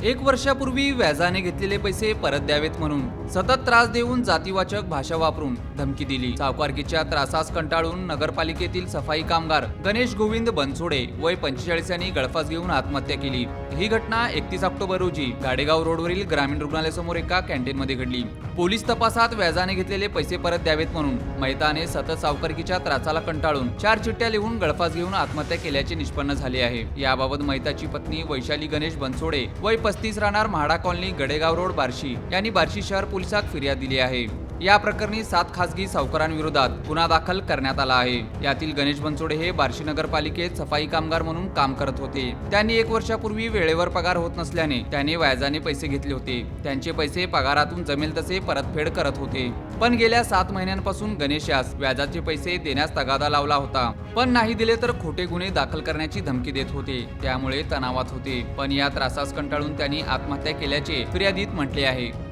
एक वर्षापूर्वी व्याजाने घेतलेले पैसे परत द्यावेत म्हणून सतत त्रास देऊन जातीवाचक भाषा वापरून धमकी दिली. सावकारकीच्या त्रासास कंटाळून नगरपालिकेतील सफाई कामगार गणेश गोविंद बनसोडे वय पंचेचाळीस यांनी गळफास घेऊन आत्महत्या केली. ही घटना एकतीस ऑक्टोबर रोजी गाडेगाव रोडवरील ग्रामीण रुग्णालयासमोर एका कॅन्टीनमध्ये घडली. पोलीस तपासात व्याजाने घेतलेले पैसे परत द्यावेत म्हणून मैताने सतत सावकारकीच्या त्रासाला कंटाळून चार चिठ्ठ्या लिहून गळफास घेऊन आत्महत्या केल्याचे निष्पन्न झाले आहे. याबाबत मैताची पत्नी वैशाली गणेश बनसोडे वय पस्तीस राहणार म्हाडा कॉलनी गडेगाव रोड बार्शी. यांनी बार्शी शहर पोलिसात फिर्याद दिली आहे. या प्रकरणी सात खासगी सावकारांविरोधात गुन्हा दाखल करण्यात आला आहे. यातील गणेश बनसोडे हे बार्शी नगरपालिकेत सफाई कामगार म्हणून काम करत होते. त्यांनी एक वर्षापूर्वी वेळेवर पगार होत नसल्याने त्याने व्याजाने पैसे घेतले होते. त्यांचे पैसे पगारातून जमेल तसे परतफेड करत होते. पण गेल्या सात महिन्यांपासून गणेश यास व्याजाचे पैसे देण्यास तगादा लावला होता. पण नाही दिले तर खोटे गुन्हे दाखल करण्याची धमकी देत होते. त्यामुळे तणावात होते. पण या त्रासास कंटाळून त्यांनी आत्महत्या केल्याचे फिर्यादीत म्हटले आहे.